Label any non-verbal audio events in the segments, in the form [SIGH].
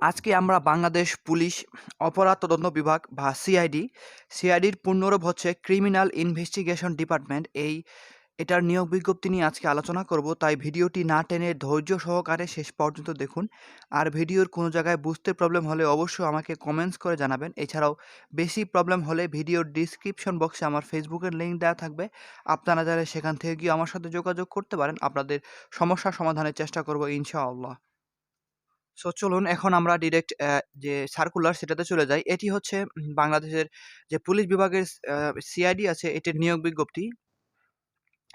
আজকে আমরা বাংলাদেশ পুলিশ অপরাধ তদন্ত বিভাগ বা সিআইডি, সিআইডির পূর্ণরূপ হচ্ছে ক্রিমিনাল ইনভেস্টিগেশন ডিপার্টমেন্ট। এই, এটার নিয়োগ বিজ্ঞপ্তি নিয়ে আজকে আলোচনা করব, তাই ভিডিওটি না টেনে ধৈর্য সহকারে শেষ পর্যন্ত দেখুন। আর ভিডিওর কোনো জায়গায় বুঝতে প্রবলেম হলে অবশ্যই আমাকে কমেন্টস করে জানাবেন। এছাড়াও বেশি প্রবলেম হলে ভিডিওর ডিসক্রিপশন বক্সে আমার ফেসবুকের লিঙ্ক দেওয়া থাকবে। আপনারা যারা সেখান থেকে গিয়ে আমার সাথে যোগাযোগ করতে পারেন। আপনাদের সমস্যা সমাধানের চেষ্টা করব ইনশাআল্লাহ। সো চলুন এখন আমরা ডিরেক্ট যে সার্কুলার সেটাতে চলে যাই। এটি হচ্ছে বাংলাদেশের যে পুলিশ বিভাগের সিআইডি আছে, এটির নিয়োগ বিজ্ঞপ্তি।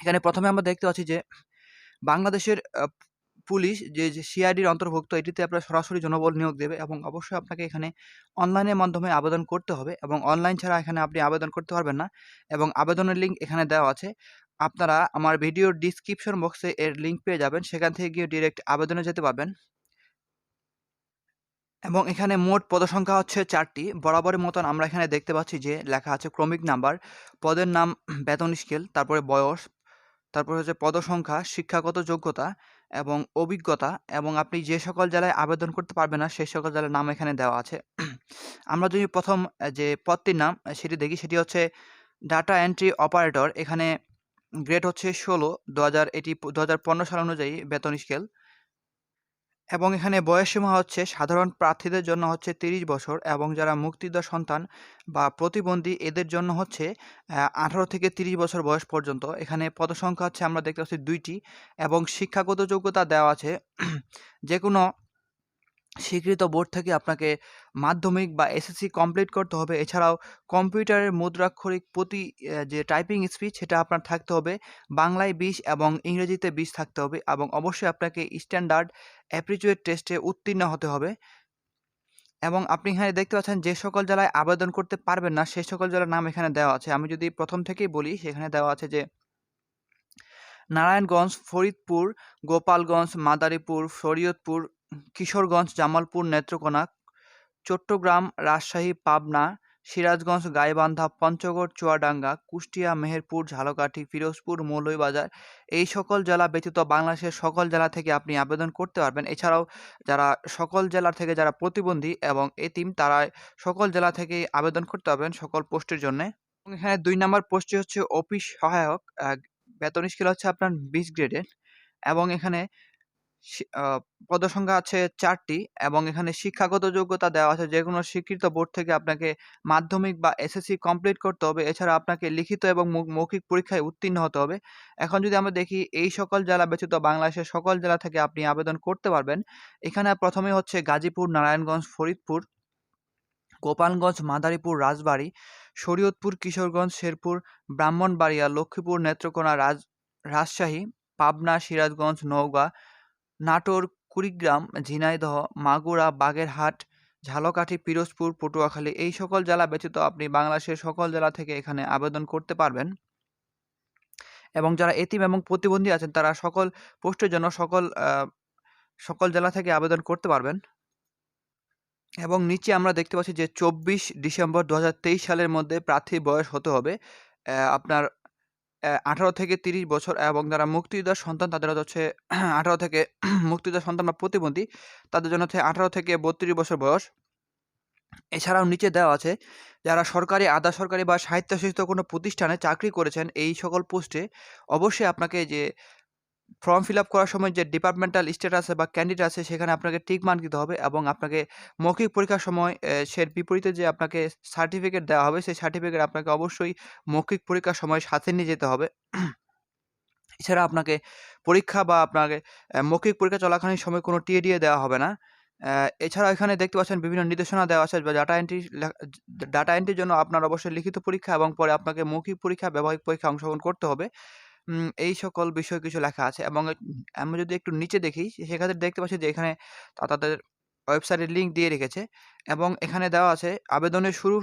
এখানে প্রথমে আমরা দেখতে পাচ্ছি যে, বাংলাদেশের পুলিশ যে সিআইডির অন্তর্ভুক্ত, এটিতে আপনার সরাসরি জনবল নিয়োগ দেবে এবং অবশ্যই আপনাকে এখানে অনলাইনের মাধ্যমে আবেদন করতে হবে এবং অনলাইন ছাড়া এখানে আপনি আবেদন করতে পারবেন না এবং আবেদনের লিঙ্ক এখানে দেওয়া আছে। আপনারা আমার ভিডিওর ডিসক্রিপশন বক্সে এর লিঙ্ক পেয়ে যাবেন। সেখান থেকে গিয়ে ডিরেক্ট আবেদনে যেতে পারবেন। এবং এখানে মোট পদসংখ্যা হচ্ছে চারটি। বরাবরের মতন আমরা এখানে দেখতে পাচ্ছি যে লেখা আছে ক্রমিক নাম্বার, পদের নাম বেতন স্কেল, তারপরে বয়স, তারপরে হচ্ছে পদসংখ্যা, শিক্ষাগত যোগ্যতা এবং অভিজ্ঞতা এবং আপনি যে সকল জেলায় আবেদন করতে পারবেন না, সেই সকল জেলার নাম এখানে দেওয়া আছে। আমরা যদি প্রথম যে পদটির নাম সেটি দেখি, সেটি হচ্ছে ডাটা এন্ট্রি অপারেটর। এখানে গ্রেড হচ্ছে ষোলো, দু এটি, দু হাজার পনেরো সাল অনুযায়ী বেতন স্কেল। এবং এখানে বয়সসীমা হচ্ছে সাধারণ প্রার্থীদের জন্য হচ্ছে তিরিশ বছর এবং যারা মুক্তিযোদ্ধা সন্তান বা প্রতিবন্ধী, এদের জন্য হচ্ছে আঠারো থেকে তিরিশ বছর বয়স পর্যন্ত। এখানে পদসংখ্যা হচ্ছে আমরা দেখতে পাচ্ছি দুইটি এবং শিক্ষাগত যোগ্যতা দেওয়া আছে। [CLEARS THROAT] যে কোনো স্বীকৃত বোর্ড থেকে আপনাকে মাধ্যমিক বা এসএসসি কমপ্লিট করতে হবে। এছাড়াও কম্পিউটারের মুদ্রাক্ষরিক প্রতি যে টাইপিং স্পিড সেটা আপনার থাকতে হবে। বাংলায় বিশ এবং ইংরেজিতে বিশ থাকতে হবে এবং অবশ্যই আপনাকে স্ট্যান্ডার্ড অ্যাপ্রিচুয়েট টেস্টে উত্তীর্ণ হতে হবে। এবং আপনি এখানে দেখতে পাচ্ছেন যে সকল জেলায় আবেদন করতে পারবেন না সেই সকল জেলার নাম এখানে দেওয়া আছে। আমি যদি প্রথম থেকেই বলি, সেখানে দেওয়া আছে যে নারায়ণগঞ্জ, ফরিদপুর, গোপালগঞ্জ, মাদারীপুর, শরীয়তপুর কিশোরগঞ্জ, জামালপুর, নেত্রকোনা, চট্টগ্রাম, রাজশাহী, পাবনা, সিরাজগঞ্জ, গাইবান্ধা, পঞ্চগড়, চুয়াডাঙ্গা, কুষ্টিয়া, মেহেরপুর, ঝালকাঠি, ফিরোজপুর, মৌলভীবাজার, এই সকল জেলা ব্যতীত বাংলাদেশের সকল জেলা থেকে আপনি আবেদন করতে পারবেন। এছাড়াও যারা সকল জেলা থেকে যারা প্রতিবন্ধী এবং এতিম তারা সকল জেলা থেকে আবেদন করতে পারবেন সকল পোস্টের জন্য। এখানে দুই নম্বর পোস্টটি হচ্ছে অফিস সহায়ক বেতন স্কেল হচ্ছে আপনার বিশ গ্রেডের। এবং এখানে পদসংখ্যা আছে চারটি এবং এখানে শিক্ষাগত যোগ্যতা দেওয়া আছে যে কোনো স্বীকৃত বোর্ড থেকে আপনাকে মাধ্যমিক বা এসএসসি কমপ্লিট করতে হবে। এছাড়া আপনাকে লিখিত এবং মৌখিক পরীক্ষায় উত্তীর্ণ হতে হবে। এখন যদি আমরা দেখি এই সকল জেলা ব্যতীত বাংলাদেশের সকল জেলা থেকে আপনি আবেদন করতে পারবেন, এখানে প্রথমে হচ্ছে গাজীপুর, নারায়ণগঞ্জ, ফরিদপুর, গোপালগঞ্জ, মাদারীপুর, রাজবাড়ী, শরীয়তপুর, কিশোরগঞ্জ, শেরপুর, ব্রাহ্মণবাড়িয়া, লক্ষ্মীপুর, নেত্রকোনা, রাজ, রাজশাহী, পাবনা, সিরাজগঞ্জ, নওগাঁ নাটোর, কুড়িগ্রাম, ঝিনাইদহ, মাগুরা, বাগেরহাট, ঝালকাঠি, পিরোজপুর, পটুয়াখালী এই সকল জেলা ব্যতীত আপনি বাংলাদেশের সকল জেলা থেকে এখানে আবেদন করতে পারবেন। এবং যারা এতিম এবং প্রতিবন্ধী আছেন, তারা সকল পোস্টের জন্য সকল সকল জেলা থেকে আবেদন করতে পারবেন। এবং নিচে আমরা দেখতে পাচ্ছি যে চব্বিশ ডিসেম্বর দু হাজার তেইশ সালের মধ্যে প্রার্থীর বয়স হতে হবে। আপনার আঠারো থেকে তিরিশ বছর এবং যারা মুক্তিযোদ্ধার সন্তান, তাদের হচ্ছে [CLEARS THROAT] আঠারো থেকে [CLEARS THROAT] মুক্তিযোদ্ধার সন্তান বা প্রতিবন্ধী, তাদের জন্য হচ্ছে আঠারো থেকে বত্রিশ বছর বয়স। এছাড়াও নিচে দেওয়া আছে, যারা সরকারি, আধা সরকারি বা স্বায়ত্তশাসিত কোনো প্রতিষ্ঠানে চাকরি করেছেন, এই সকল পোস্টে অবশ্যই আপনাকে যে ফর্ম ফিল আপ করার সময় যে ডিপার্টমেন্টাল স্ট্যাটাস বা ক্যান্ডিডেট আছে, সেখানে আপনাকে টিক মার্ক দিতে হবে এবং আপনাকে মৌখিক পরীক্ষার সময় সের বিপরীতে যে আপনাকে সার্টিফিকেট দেওয়া হবে, সেই সার্টিফিকেট আপনাকে অবশ্যই মৌখিক পরীক্ষার সময় সাথে নিয়ে যেতে হবে। এছাড়া আপনাকে পরীক্ষা বা আপনাকে মৌখিক পরীক্ষা চলাকালীন সময় কোনো টিএডিএ দেওয়া হবে না। এছাড়া এখানে দেখতে পাচ্ছেন বিভিন্ন নির্দেশনা দেওয়া আছে বা ডাটা এন্ট্রি ডাটা এন্ট্রির জন্য আপনার অবশ্যই লিখিত পরীক্ষা এবং পরে আপনাকে মৌখিক পরীক্ষা, ব্যবহারিক পরীক্ষা অংশগ্রহণ করতে হবে। এই সকল বিষয় কিছু লেখা আছে এবং আমরা যদি একটু নিচে দেখি সেক্ষেত্রে দেখতে পাচ্ছি যে এখানে তাদের ওয়েবসাইটের লিঙ্ক দিয়ে রেখেছে এবং এখানে দেওয়া আছে আবেদনের শুরু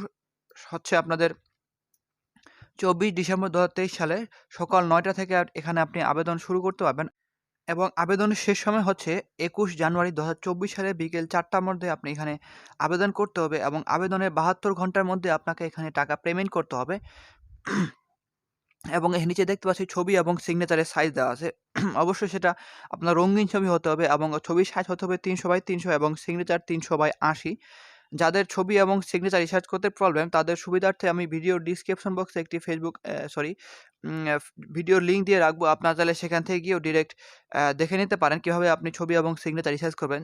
হচ্ছে আপনাদের চব্বিশ ডিসেম্বর দু হাজার তেইশ সালে সকাল নয়টা থেকে এখানে আপনি আবেদন শুরু করতে পারবেন এবং আবেদনের শেষ সময় হচ্ছে একুশ জানুয়ারি দু হাজার চব্বিশ সালে বিকেল চারটার মধ্যে আপনি এখানে আবেদন করতে হবে এবং আবেদনের বাহাত্তর ঘণ্টার মধ্যে আপনাকে এখানে টাকা পেমেন্ট করতে হবে। এবং এর নিচে দেখতে পাচ্ছি ছবি এবং সিগনেচারের সাইজ দেওয়া আছে। [CLEARS THROAT] অবশ্যই সেটা আপনার রঙিন ছবি হতে হবে এবং ছবির সাইজ হতে হবে তিনশো বাই তিনশো এবং সিগনেচার তিনশো বাই আশি। যাদের ছবি এবং সিগনেচার রিসার্চ করতে প্রবলেম তাদের সুবিধার্থে আমি ভিডিও ডিসক্রিপশন বক্সে একটি ফেসবুক সরি ভিডিওর লিঙ্ক দিয়ে রাখব। আপনার তাহলে সেখান থেকে গিয়েও ডিরেক্ট দেখে নিতে পারেন কীভাবে আপনি ছবি এবং সিগনেচার রিসার্চ করবেন।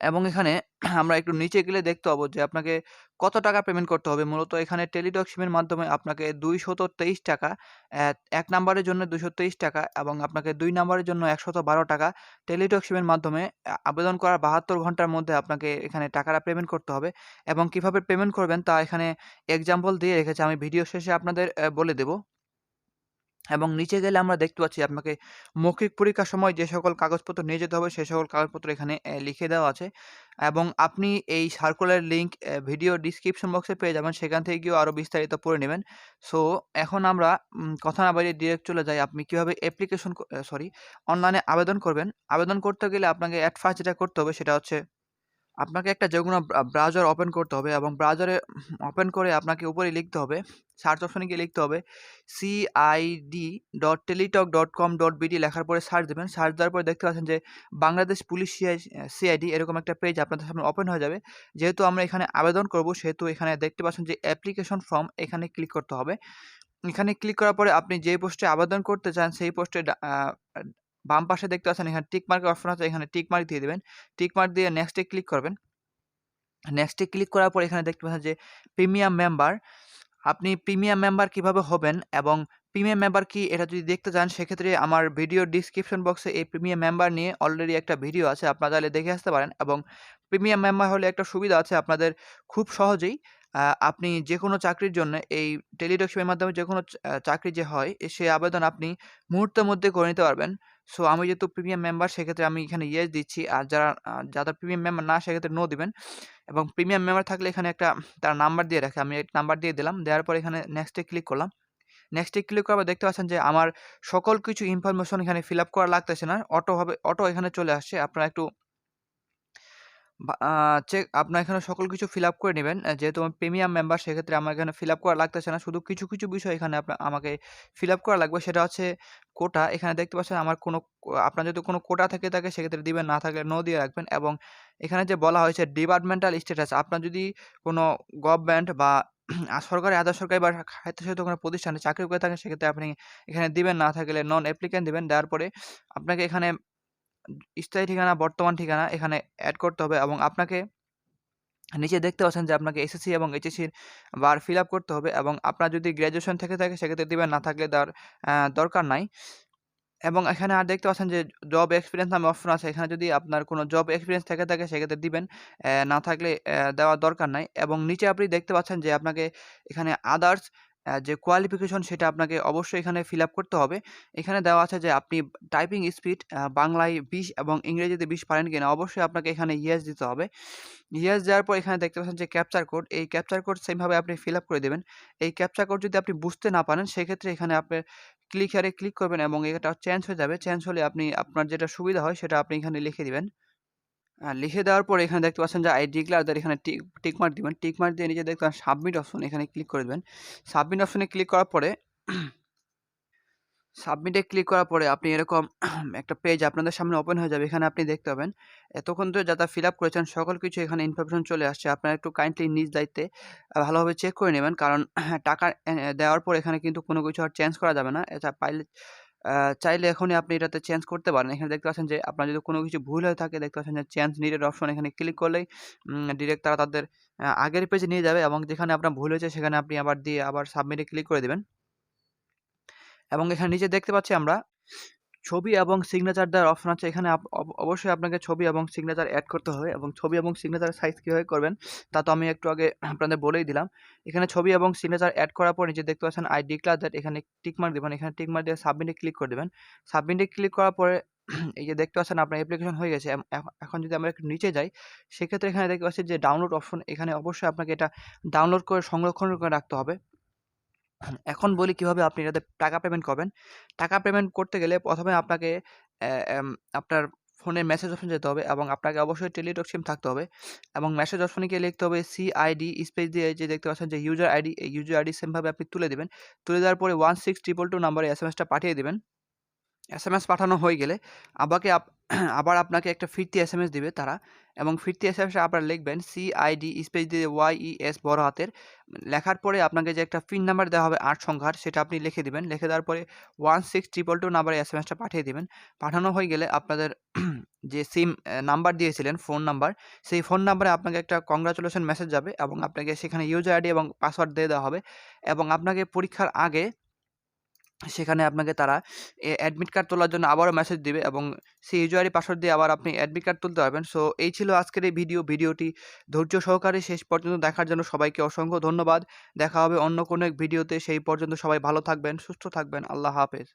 এবং এখানে [CLEARS THROAT] আমরা একটু নিচে গেলে দেখতে পাবো যে আপনাকে কত টাকা পেমেন্ট করতে হবে। মূলত এখানে টেলিটক সিমের মাধ্যমে আপনাকে দুইশত তেইশ টাকা এক নাম্বারের জন্য দুশো তেইশ টাকা এবং আপনাকে দুই নাম্বারের জন্য একশত বারো টাকা টেলিটক সিমের মাধ্যমে আবেদন করার বাহাত্তর ঘণ্টার মধ্যে আপনাকে এখানে টাকাটা পেমেন্ট করতে হবে এবং কীভাবে পেমেন্ট করবেন তা এখানে এক্সাম্পল দিয়ে রেখেছে। আমি ভিডিও শেষে আপনাদের বলে দেবো। এবং নিচে গেলে আমরা দেখতে পাচ্ছি আপনাকে মৌখিক পরীক্ষার সময় যে সকল কাগজপত্র নিয়ে যেতে হবে সেই সকল কাগজপত্র এখানে লিখে দেওয়া আছে। এবং আপনি এই সার্কুলার লিঙ্ক ভিডিও ডিসক্রিপশন বক্সে পেয়ে যাবেন। সেখান থেকে গিয়েও আরও বিস্তারিত পড়ে নেবেন। সো এখন আমরা কথা না বাইরে ডিরেক্ট চলে যাই। আপনি কীভাবে অ্যাপ্লিকেশন সরি অনলাইনে আবেদন করবেন। আবেদন করতে গেলে আপনাকে অ্যাট ফার্স্ট যেটা করতে হবে সেটা হচ্ছে আপনাকে একটা যে কোনো ব্রাউজার ওপেন করতে হবে এবং ব্রাউজারে ওপেন করে আপনাকে উপরে লিখতে হবে সার্চ অপশনে গিয়ে লিখতে হবে CID dot Teletalk dot com dot BD লেখার পরে সার্চ দেবেন সার্চ দেওয়ার পরে দেখতে পাচ্ছেন যে বাংলাদেশ পুলিশ সিআই সিআইডি এরকম একটা পেজ আপনাদের সামনে ওপেন হয়ে যাবে, যেহেতু আমরা এখানে আবেদন করব, সেহেতু এখানে দেখতে পাচ্ছেন যে অ্যাপ্লিকেশন ফর্ম এখানে ক্লিক করতে হবে, এখানে ক্লিক করার পরে আপনি যে পোস্টে আবেদন করতে চান, সেই পোস্টে বাম পাশে দেখতে পাচ্ছেন, এখানে টিক মার্কের অপশন আছে, এখানে টিক মার্ক দিয়ে দেবেন। টিক মার্ক দিয়ে নেক্সটে ক্লিক করবেন। নেক্সটে ক্লিক করার পর এখানে দেখতে পাচ্ছেন যে প্রিমিয়াম মেম্বার আপনি প্রিমিয়াম মেম্বার কীভাবে হবেন এবং প্রিমিয়াম মেম্বার কি, এটা যদি দেখতে চান, সেক্ষেত্রে আমার ভিডিও ডিসক্রিপশন বক্সে এই প্রিমিয়াম মেম্বার নিয়ে অলরেডি একটা ভিডিও আছে, আপনারা তাহলে দেখে আসতে পারেন এবং প্রিমিয়াম মেম্বার হলে একটা সুবিধা আছে আপনাদের খুব সহজেই। আপনি যে কোনো চাকরির জন্য এই টেলিডক্সিপের মাধ্যমে যে কোনো চাকরি যে হয়, সে আবেদন আপনি মুহূর্তের মধ্যে করে নিতে পারবেন। সো আমি যেহেতু প্রিমিয়াম মেম্বার, সেক্ষেত্রে আমি এখানে ইয়েস দিচ্ছি। আর যারা যাদের প্রিমিয়াম মেম্বার না, সেক্ষেত্রে নো দিবেন। এবং প্রিমিয়াম মেম্বার থাকলে এখানে একটা, তার নাম্বার দিয়ে রাখে। আমি নাম্বার দিয়ে দিলাম। দেওয়ার পর এখানে নেক্সটে ক্লিক করলাম। নেক্সটে ক্লিক করার দেখতে পাচ্ছেন যে, আমার সকল কিছু ইনফরমেশন এখানে ফিল আপ করা লাগতেছে না। অটো হবে, অটো এখানে চলে আসছে। আপনারা একটু চেক আপনার এখানে সকল কিছু ফিল আপ করে নেবেন। যেহেতু আমি প্রিমিয়াম মেম্বার সেক্ষেত্রে আমার এখানে ফিল আপ করা লাগতেছে না। শুধু কিছু কিছু বিষয় এখানে আপনার আমাকে ফিল আপ করা লাগবে। সেটা হচ্ছে কোটা। এখানে দেখতে পাচ্ছেন আমার কোনো, আপনার যদি কোনো কোটা থেকে থাকে সেক্ষেত্রে দিবেন, না থাকলে নো দিয়ে রাখবেন। এবং এখানে যে বলা হয়েছে ডিপার্টমেন্টাল স্ট্যাটাস আপনার যদি কোনো গভর্নমেন্ট বা সরকারি, আধা সরকারি বা স্বায়ত্তশাসিত কোনো প্রতিষ্ঠানে চাকরি করে থাকেন, সেক্ষেত্রে আপনি এখানে দিবেন, না থাকলে নন অ্যাপ্লিক্যান্ট দিবেন। দেওয়ার পরে আপনাকে এখানে স্থায়ী ঠিকানা, বর্তমান ঠিকানা এখানে অ্যাড করতে হবে এবং আপনাকে নিচে দেখতে পাচ্ছেন যে আপনাকে এসএসসি এবং এইচএসসির বার ফিল আপ করতে হবে এবং আপনার যদি গ্র্যাজুয়েশন থেকে থাকে সেক্ষেত্রে দেবেন না থাকলে তার দরকার নাই। এবং এখানে আর দেখতে পাচ্ছেন যে জব এক্সপিরিয়েন্স নামে অপশন আছে। এখানে যদি আপনার কোনো জব এক্সপিরিয়েন্স থেকে থাকে সেক্ষেত্রে দিবেন না থাকলে দেওয়ার দরকার নাই। এবং নিচে আপনি দেখতে পাচ্ছেন যে আপনাকে এখানে আদার্স যে কোয়ালিফিকেশন সেটা আপনাকে অবশ্যই এখানে ফিল আপ করতে হবে। এখানে দেওয়া আছে যে আপনি টাইপিং স্পিড বাংলায় বিশ এবং ইংরেজিতে বিশ পারেন কিনা অবশ্যই আপনাকে এখানে ইয়েস দিতে হবে। ইয়েস দেওয়ার পর এখানে দেখতে পাচ্ছেন যে ক্যাপচার কোড এই ক্যাপচার কোড সেমভাবে আপনি ফিল আপ করে দেবেন। এই ক্যাপচার কোড যদি আপনি বুঝতে না পারেন, সেক্ষেত্রে এখানে আপনার ক্লিক হারে ক্লিক করবেন এবং এটা চেঞ্জ হয়ে যাবে। চেঞ্জ হলে আপনি, আপনার যেটা সুবিধা হয় সেটা আপনি এখানে লিখে দিবেন। লিখে দেওয়ার পর এখানে দেখতে পাচ্ছেন যে আই ডিক্লার দ্যাট এখানে টিক টিক মার্ক দিবেন। টিক মার্ক দিয়ে নিচে দেখতে পাচ্ছেন সাবমিট অপশন এখানে ক্লিক করে দেবেন। সাবমিট অপশনে ক্লিক করার পরে সাবমিটে ক্লিক করার পরে আপনি এরকম একটা পেজ আপনাদের সামনে ওপেন হয়ে যাবে। এখানে আপনি দেখতে পাবেন এতক্ষণ তো যারা ফিল আপ করেছেন সকল কিছু এখানে ইনফরমেশন চলে আসছে। আপনারা একটু কাইন্ডলি নিজ দায়িত্বে ভালোভাবে চেক করে নেবেন। কারণ টাকা দেওয়ার পর এখানে কিন্তু কোনো কিছু আর চেঞ্জ করা যাবে না। এটা পাইলে চাইলে এখনই আপনি এটাতে চেঞ্জ করতে পারেন। এখানে দেখতে পাচ্ছেন যে আপনার যদি কোনো কিছু ভুল হয়ে থাকে, দেখতে পাচ্ছেন যে চেঞ্জ নিডেড অপশন এখানে ক্লিক করলেই ডিরেক্ট তারা তাদের আগের পেজে নিয়ে যাবে এবং যেখানে আপনার ভুল হয়েছে সেখানে আপনি আবার দিয়ে আবার সাবমিটে ক্লিক করে দেবেন। এবং এখানে নিচে দেখতে পাচ্ছি আমরা ছবি এবং সিগনেচার দেওয়ার অপশন আছে। এখানে অবশ্যই আপনাকে ছবি এবং সিগনেচার অ্যাড করতে হবে এবং ছবি এবং সিগনেচার সাইজ কীভাবে করবেন, তা তো আমি একটু আগে [CLEARS THROAT] আপনাদের বলেই দিলাম। এখানে ছবি এবং সিগনেচার অ্যাড করার পর নিচে দেখতে পাচ্ছেন আই ডিক্লার দ্যাট এখানে টিকমার্ক দেবেন। এখানে টিকমার্ক দিয়ে সাবমিটে ক্লিক করে দেবেন। সাবমিটে ক্লিক করার পরে [CLEARS THROAT] এই যে দেখতে পাচ্ছেন আপনার অ্যাপ্লিকেশন হয়ে গেছে। এখন যদি আমরা একটু নিচে যাই, সেক্ষেত্রে এখানে দেখতে পাচ্ছি যে ডাউনলোড অপশন এখানে অবশ্যই আপনাকে এটা ডাউনলোড করে সংরক্ষণ করে রাখতে হবে। এখন বলি কীভাবে আপনি এটাতে টাকা পেমেন্ট করবেন। টাকা পেমেন্ট করতে গেলে প্রথমে আপনাকে আপনার ফোনের মেসেজ অপশন যেতে হবে এবং আপনাকে অবশ্যই টেলিটক সিম থাকতে হবে এবং মেসেজ অপশনে গিয়ে লিখতে হবে সিআইডি স্পেস দিয়ে যে দেখতে পাচ্ছেন যে ইউজার আইডি এই ইউজার আইডি সেমভাবে আপনি তুলে দেবেন। তুলে দেওয়ার পরে ওয়ান সিক্স ট্রিপল টু নাম্বারে এস এম এসটা পাঠিয়ে দেবেন। এস এম এস পাঠানো হয়ে গেলে আমাকে আবার আপনাকে একটা ফিরতি এস এম এস দিবে তারা এবং ফিরতি এস এম এস আপনারা লিখবেন সিআইডি স্পেস দিয়ে ওয়াই ই এস বড় হাতের, লেখার পরে আপনাকে যে একটা পিন নাম্বার দেওয়া হবে আট সংখ্যার সেটা আপনি লিখে দিবেন, লিখে দেওয়ার পরে ওয়ান সিক্স ট্রিপল টু নাম্বারে এস এম এসটা পাঠিয়ে দেবেন। পাঠানো হয়ে গেলে আপনাদের যে সিম নাম্বার দিয়েছিলেন ফোন নাম্বার সেই ফোন নাম্বারে আপনাকে একটা কংগ্রাচুলেশন মেসেজ যাবে এবং আপনাকে সেখানে ইউজার আইডি এবং পাসওয়ার্ড দিয়ে দেওয়া হবে এবং আপনাকে পরীক্ষার আগে সেখানে আপনাকে তারা অ্যাডমিট কার্ড তোলার জন্য আবারও মেসেজ দিবে এবং সেই ইউজুয়ারি পাসওয়ার্ড দিয়ে আবার আপনি অ্যাডমিট কার্ড তুলতে পারবেন। সো এই ছিল আজকের এই ভিডিও ভিডিওটি ধৈর্য সহকারে শেষ পর্যন্ত দেখার জন্য সবাইকে অসংখ্য ধন্যবাদ। দেখা হবে অন্য কোনো এক ভিডিওতে সেই পর্যন্ত সবাই ভালো থাকবেন, সুস্থ থাকবেন। আল্লাহ হাফেজ।